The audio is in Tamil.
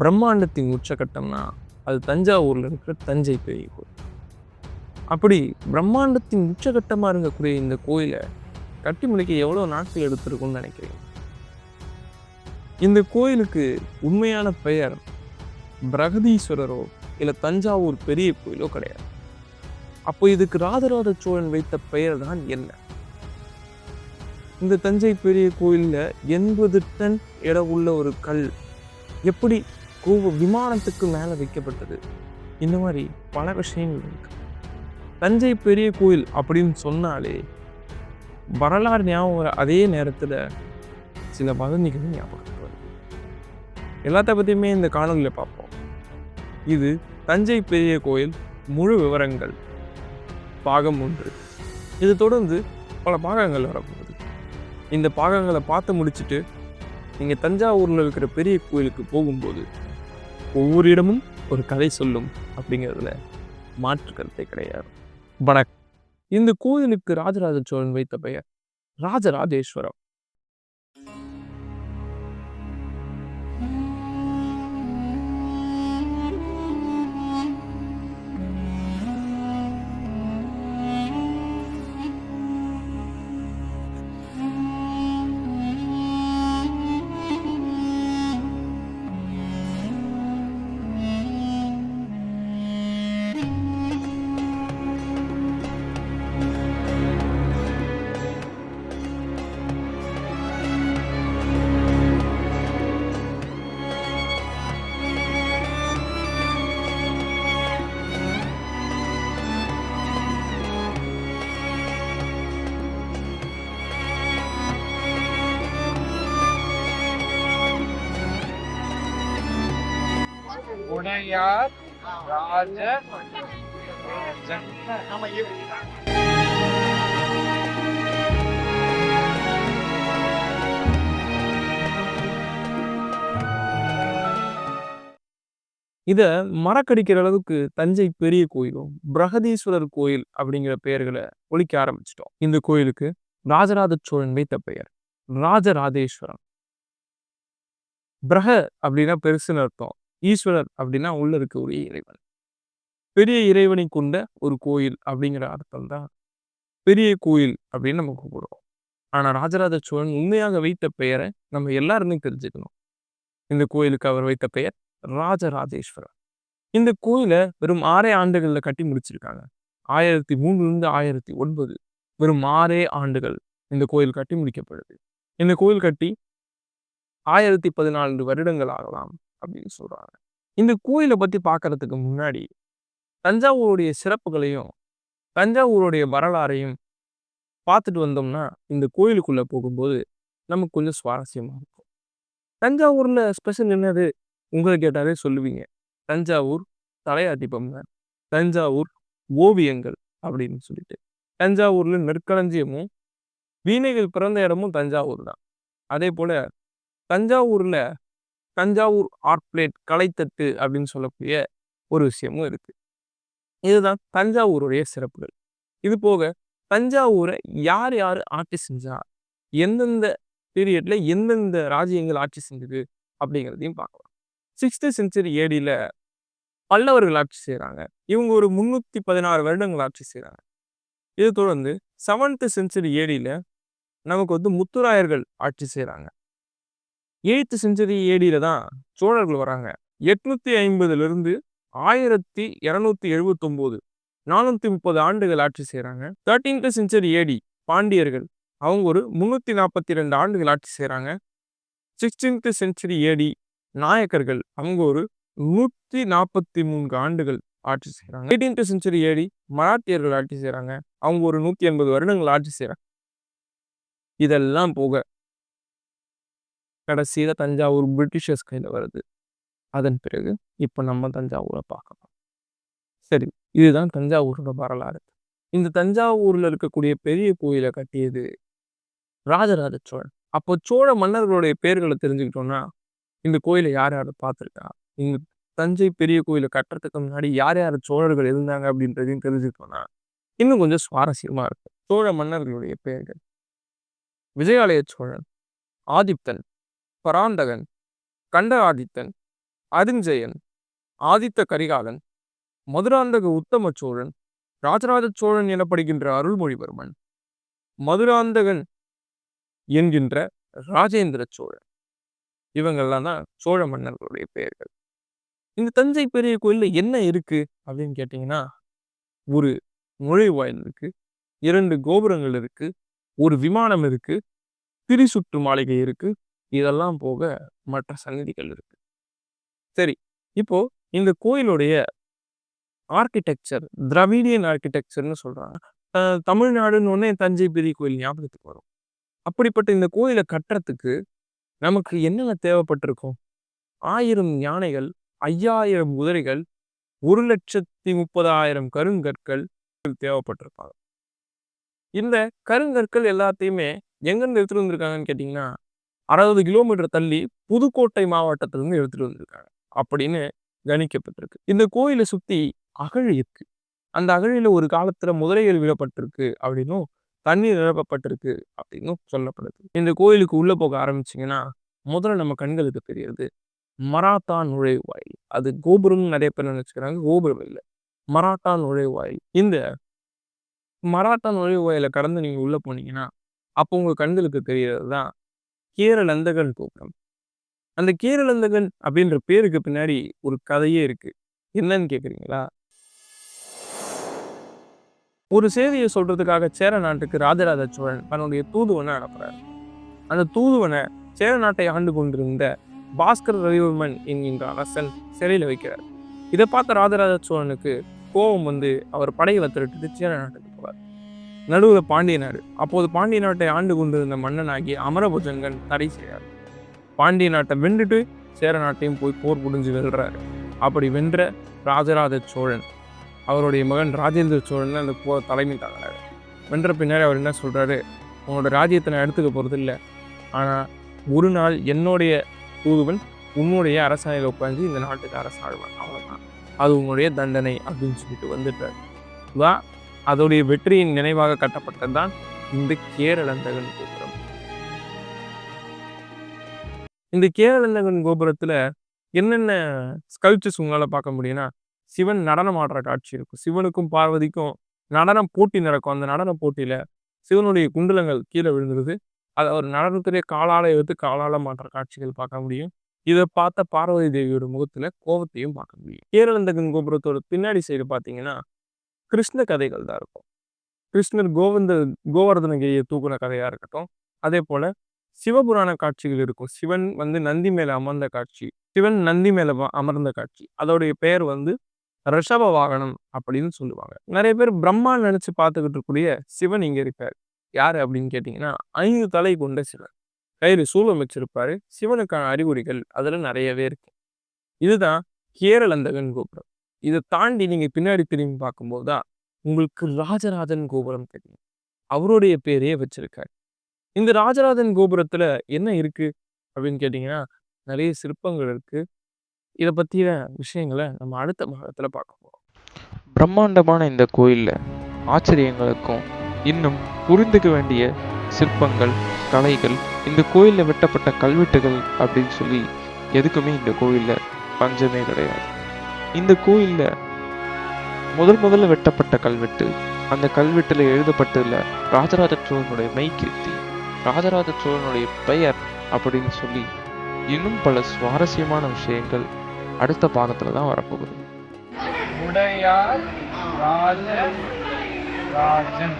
பிரம்மாண்டத்தின் உச்சகட்டம்னா அது தஞ்சாவூரில் இருக்கிற தஞ்சை பெரிய கோயில். அப்படி பிரம்மாண்டத்தின் உச்சகட்டமாக இருக்கக்கூடிய இந்த கோயிலை கட்டி முடிக்க எவ்வளோ நாட்கள் எடுத்திருக்கும்னு நினைக்கிறீங்க? இந்த கோயிலுக்கு உண்மையான பெயர் பிரகதீஸ்வரரோ இல்லை தஞ்சாவூர் பெரிய கோயிலோ கிடையாது. அப்போ இதுக்கு ராஜராஜ சோழன் வைத்த பெயர் தான் என்ன? இந்த தஞ்சை பெரிய கோயிலில் எண்பது டன் எடை உள்ள ஒரு கல் எப்படி கூவ விமானத்துக்கு மேலே வைக்கப்பட்டது. இந்த மாதிரி பல விஷயங்கள் இருக்கு. தஞ்சை பெரிய கோயில் அப்படின்னு சொன்னாலே வரலாறு ஞாபகம் அதே நேரத்தில் சில வதந்திகள் ஞாபகத்துக்கு வருது. எல்லாத்த பற்றியுமே இந்த காணொலியில் பார்ப்போம். இது தஞ்சை பெரிய கோயில் முழு விவரங்கள். பாகம் ஒன்று. இது தொடர்ந்து பல பாகங்கள் வரப்போகுது. இந்த பாகங்களை பார்த்து முடிச்சுட்டு நீங்கள் தஞ்சாவூரில் இருக்கிற பெரிய கோயிலுக்கு போகும்போது ஒவ்வொரு இடமும் ஒரு கதை சொல்லும் அப்படிங்கிறதுல மாற்று கருத்தை கிடையாது. வணக்கம். இந்த கோயிலுக்கு ராஜராஜ சோழன் வைத்த பெயர் ராஜராஜேஸ்வரம். உடையார் ராஜ இதை மறக்கடிக்கிற அளவுக்கு தஞ்சை பெரிய கோயிலும் பிரகதீஸ்வரர் கோயில் அப்படிங்கிற பெயர்களை ஒழிக்க ஆரம்பிச்சிட்டோம். இந்த கோயிலுக்கு ராஜராஜ சோழன் வைத்த பெயர் ராஜராஜேஸ்வரம் பிரக அப்படின்னா பெருசுன்னு அர்த்தம். ஈஸ்வரர் அப்படின்னா உள்ள இருக்கக்கூடிய இறைவன். பெரிய இறைவனை கொண்ட ஒரு கோயில் அப்படிங்கிற அர்த்தம் தான் பெரிய கோயில் அப்படின்னு நம்ம கூப்பிடுறோம். ஆனா ராஜராஜ சோழன் உண்மையாக வைத்த பெயரை நம்ம எல்லாருமே தெரிஞ்சுக்கணும். இந்த கோயிலுக்கு அவர் வைத்த பெயர் ராஜராஜேஸ்வரர். இந்த கோயிலை வெறும் ஆறே ஆண்டுகள்ல கட்டி முடிச்சிருக்காங்க. ஆயிரத்தி மூணுல இருந்து ஆயிரத்தி ஒன்பது வெறும் ஆறே ஆண்டுகள் இந்த கோயில் கட்டி முடிக்கப்படுது. இந்த கோயில் கட்டி ஆயிரத்தி பதினாலு வருடங்கள் ஆகலாம். அப்படின்னு சொல்றாங்க. இந்த கோயிலை பத்தி பார்க்கறதுக்கு முன்னாடி தஞ்சாவூருடைய சிறப்புகளையும் தஞ்சாவூருடைய வரலாறையும் பார்த்துட்டு வந்தோம்னா இந்த கோயிலுக்குள்ளே போகும்போது நமக்கு கொஞ்சம் சுவாரஸ்யமா இருக்கும். தஞ்சாவூரில் ஸ்பெஷல் என்னது? உங்களை கேட்டாலே சொல்லுவீங்க. தஞ்சாவூர் தலையாட்டி தான் தஞ்சாவூர் ஓவியங்கள் அப்படின்னு சொல்லிட்டு. தஞ்சாவூரில் நெற்களஞ்சியமும் வீணைகள் பிறந்த இடமும் தஞ்சாவூர் தான். அதே போல தஞ்சாவூரில் தஞ்சாவூர் ஆர்ட் பிளேட் கலைத்தட்டு அப்படின்னு சொல்லக்கூடிய ஒரு விஷயமும் இருக்கு. இதுதான் தஞ்சாவூருடைய சிறப்புகள். இது போக தஞ்சாவூரை யார் யார் ஆட்சி செஞ்சா எந்தெந்த பீரியட்ல எந்தெந்த ராஜ்யங்கள் ஆட்சி செஞ்சது அப்படிங்கிறதையும் பார்க்கலாம். சிக்ஸ்த்து செஞ்சுரி ஏடியில் பல்லவர்கள் ஆட்சி செய்கிறாங்க இவங்க ஒரு முந்நூற்றி பதினாறு வருடங்கள் ஆட்சி செய்கிறாங்க இதை தொடர்ந்து செவன்த்து செஞ்சுரி ஏடியில் நமக்கு வந்து முத்துராயர்கள் ஆட்சி செய்கிறாங்க எயித்து செஞ்சுரி ஏடியில் தான் சோழர்கள் வராங்க. எட்நூற்றி ஐம்பதுலேருந்து ஆயிரத்தி இரநூத்தி எழுபத்தொம்போது நானூற்றி முப்பது ஆண்டுகள் ஆட்சி செய்கிறாங்க தேர்ட்டீன்த் செஞ்சுரி ஏடி பாண்டியர்கள் அவங்க ஒரு முந்நூற்றி நாற்பத்தி ரெண்டு ஆண்டுகள் ஆட்சி செய்கிறாங்க சிக்ஸ்டீன்த் செஞ்சுரி ஏடி நாயக்கர்கள் அவங்க ஒரு நூற்றி நாற்பத்தி மூன்று ஆண்டுகள் ஆட்சி செய்கிறாங்க எயிட்டீன்த் செஞ்சுரி ஏடி மராத்தியர்கள் ஆட்சி செய்கிறாங்க அவங்க ஒரு நூற்றி எண்பது வருடங்கள் ஆட்சி செய்கிறாங்க இதெல்லாம் போக கடைசியில் தஞ்சாவூர் பிரிட்டிஷர்ஸ் கையில் வருது அதன் பிறகு இப்போ நம்ம தஞ்சாவூரை பார்க்கலாம். சரி இதுதான் தஞ்சாவூரோட வரலாறு. இந்த தஞ்சாவூரில் இருக்கக்கூடிய பெரிய கோயிலை கட்டியது ராஜராஜ சோழன். அப்போ சோழ மன்னர்களுடைய பேர்களை தெரிஞ்சுக்கிட்டோம்னா இந்த கோயிலை யார் யார் பார்த்துருக்கா? இந்த தஞ்சை பெரிய கோயிலை கட்டுறதுக்கு முன்னாடி யார் யார் சோழர்கள் இருந்தாங்க அப்படின்றதையும் தெரிஞ்சுக்கிட்டோம்னா இன்னும் கொஞ்சம் சுவாரஸ்யமா இருக்கும். சோழ மன்னர்களுடைய பெயர்கள். விஜயாலய சோழன் ஆதித்தன் பராந்தகன் கண்ட ஆதித்தன் அரிஞ்சயன் ஆதித்த கரிகாலன் மதுராந்தக உத்தம சோழன் ராஜராஜ சோழன் எனப்படுகின்ற அருள்மொழிவர்மன் மதுராந்தகன் என்கின்ற ராஜேந்திர சோழன். இவங்கெல்லாம் தான் சோழ மன்னர்களுடைய பெயர்கள். இந்த தஞ்சை பெரிய கோயில்ல என்ன இருக்கு அப்படின்னு கேட்டிங்கன்னா ஒரு நுழைவாயில் இருக்கு இரண்டு கோபுரங்கள் இருக்கு ஒரு விமானம் இருக்கு திரிசுற்று மாளிகை இருக்கு இதெல்லாம் போக மற்ற சன்னதிகள் இருக்கு. சரி இப்போ இந்த கோயிலுடைய ஆர்கிடெக்சர் திராவிடியன் ஆர்கிடெக்சர்னு சொல்றாங்க. அஹ் தமிழ்நாடுன்னு உடனே தஞ்சை பெரிய கோயில் ஞாபகத்துக்கு வரும். அப்படிப்பட்ட இந்த கோயிலை கட்டுறதுக்கு நமக்கு என்னென்ன தேவைப்பட்டிருக்கும்? ஆயிரம் யானைகள் ஐயாயிரம் குதிரைகள் ஒரு லட்சத்தி முப்பதாயிரம் கருங்கற்கள் தேவைப்பட்டிருப்பாங்க. இந்த கருங்கற்கள் எல்லாத்தையுமே எங்கேருந்து எடுத்துட்டு வந்திருக்காங்கன்னு கேட்டிங்கன்னா அறுபது கிலோமீட்டர் தள்ளி புதுக்கோட்டை மாவட்டத்திலிருந்து எடுத்துட்டு வந்திருக்காங்க. அப்படின்னு கணிக்கப்பட்டிருக்கு. இந்த கோயிலை சுத்தி அகழி இருக்கு. அந்த அகழியில ஒரு காலத்துல முதலைகள் விடப்பட்டிருக்கு அப்படின்னும் தண்ணீர் நிரப்பப்பட்டிருக்கு அப்படின்னும் சொல்லப்படுது. இந்த கோயிலுக்கு உள்ள போக ஆரம்பிச்சீங்கன்னா முதல்ல நம்ம கண்களுக்கு தெரியறது மராத்தா நுழைவாயில். அது கோபுரம் நிறைய பேர் நினைச்சுக்கிறாங்க கோபுரம் இல்லை. மராத்தா நுழைவாயில். இந்த மராத்தா நுழைவாயில கடந்து நீங்க உள்ள போனீங்கன்னா அப்போ உங்க கண்களுக்கு தெரியறது தான் கேரளந்தகன் கோபுரம். அந்த கேரளந்தகன் அப்படின்ற பேருக்கு பின்னாடி ஒரு கதையே இருக்கு. என்னன்னு கேக்குறீங்களா? ஒரு செய்தியை சொல்றதுக்காக சேர நாட்டுக்கு ராஜராஜ சோழன் தன்னுடைய தூதுவனை அனுப்புறாரு. அந்த தூதுவனை சேர நாட்டை ஆண்டு கொண்டிருந்த பாஸ்கர் ரவிவர்மன் என்கின்ற அரசன் சிறையில் வைக்கிறார். இதை பார்த்த ராஜராஜ சோழனுக்கு கோபம் வந்து அவர் படைகளை திரட்டுட்டு சேர நாட்டுக்கு நடுவில் பாண்டிய நாடு. அப்போது பாண்டிய நாட்டை ஆண்டு கொண்டிருந்த மன்னனாகி அமரபுஜங்கன் தடை செய்கிறார் பாண்டிய நாட்டை வென்றுட்டு சேர நாட்டையும் போய் போர் புரிஞ்சு வெல்றாரு. அப்படி வென்ற ராஜராஜ சோழன் அவருடைய மகன் ராஜேந்திர சோழன் அந்த போர் தலைமை தாங்கினார். வென்ற பின்னாடி அவர் என்ன சொல்கிறாரு உன்னோட ராஜ்யத்தை நான் எடுத்துக்க போகிறது இல்லை. ஆனால் ஒரு நாள் என்னுடைய தூதுவன் உன்னுடைய அரசாணையில் உட்காந்து இந்த நாட்டுக்கு அரசாழ்வான் அவ்வளோதான் அது உன்னுடைய தண்டனை அப்படின்னு சொல்லிட்டு வந்துட்டார். வா அதோடைய வெற்றியின் நினைவாக கட்டப்பட்டது தான் இந்த கேரளந்தகன் கோபுரம். இந்த கேரளந்தகன் கோபுரத்துல என்னென்ன ஸ்கல்ச்சர்ஸ் உங்களால் பார்க்க முடியும்னா சிவன் நடனம் ஆடுற காட்சி இருக்கும். சிவனுக்கும் பார்வதிக்கும் நடனம் போட்டி நடக்கும். அந்த நடன போட்டியில சிவனுடைய குண்டலங்கள் கீழே விழுந்துருது. அதை அவர் நடனத்திலே காலால எடுத்து காலால மாற்ற காட்சிகள் பார்க்க முடியும். இதை பார்த்த பார்வதி தேவியோட முகத்துல கோபத்தையும் பார்க்க முடியும். கேரளந்தகன் கோபுரத்தோட பின்னாடி சைடு பார்த்தீங்கன்னா கிருஷ்ண கதைகள் தான் இருக்கும். கிருஷ்ணர் கோவிந்த கோவர்தனகிரியை தூக்குன கதையாக இருக்கட்டும். அதே போல் சிவபுராண காட்சிகள் இருக்கும். சிவன் வந்து நந்தி மேலே அமர்ந்த காட்சி. சிவன் நந்தி மேலே வ- அமர்ந்த காட்சி. அதோடைய பெயர் வந்து ரிஷப வாகனம் அப்படின்னு சொல்லுவாங்க. நிறைய பேர் பிரம்மா நினச்சி பார்த்துக்கிட்டு இருக்கக்கூடிய சிவன் இங்கே இருக்கார். யார் அப்படின்னு கேட்டிங்கன்னா ஐந்து தலை கொண்ட சிவன். கையில் சூலம் வச்சிருப்பாரு. சிவனுக்கான அறிகுறிகள் அதில் நிறையவே இருக்கு. இதுதான் கேரளந்தகன் கோபுரம். இதை தாண்டி நீங்கள் பின்னாடி திரும்பி பார்க்கும்போது தான் உங்களுக்கு ராஜராஜன் கோபுரம் தெரியும். அவருடைய பேரையே வச்சிருக்காரு. இந்த ராஜராஜன் கோபுரத்தில் என்ன இருக்குது அப்படின்னு கேட்டிங்கன்னா நிறைய சிற்பங்கள் இருக்குது இதை பற்றின விஷயங்களை நம்ம அடுத்த பாகத்தில் பார்க்க போகிறோம் பிரம்மாண்டமான இந்த கோயிலில் ஆச்சரியங்களுக்கும் இன்னும் புரிந்துக்க வேண்டிய சிற்பங்கள் கலைகள் இந்த கோயிலில் வெட்டப்பட்ட கல்வெட்டுகள் அப்படின்னு சொல்லி எதுக்குமே இந்த கோயிலில் பஞ்சமே கிடையாது. இந்த கோயிலில் முதல் முதல்ல வெட்டப்பட்ட கல்வெட்டு. அந்த கல்வெட்டில் எழுதப்பட்டுள்ள ராஜராஜ சோழனுடைய மெய்கீர்த்தி ராஜராஜ சோழனுடைய பெயர் அப்படின்னு சொல்லி இன்னும் பல சுவாரஸ்யமான விஷயங்கள் அடுத்த பாகத்தில் தான் வரப்போகுது. உடையார் ராஜன் ராஜன்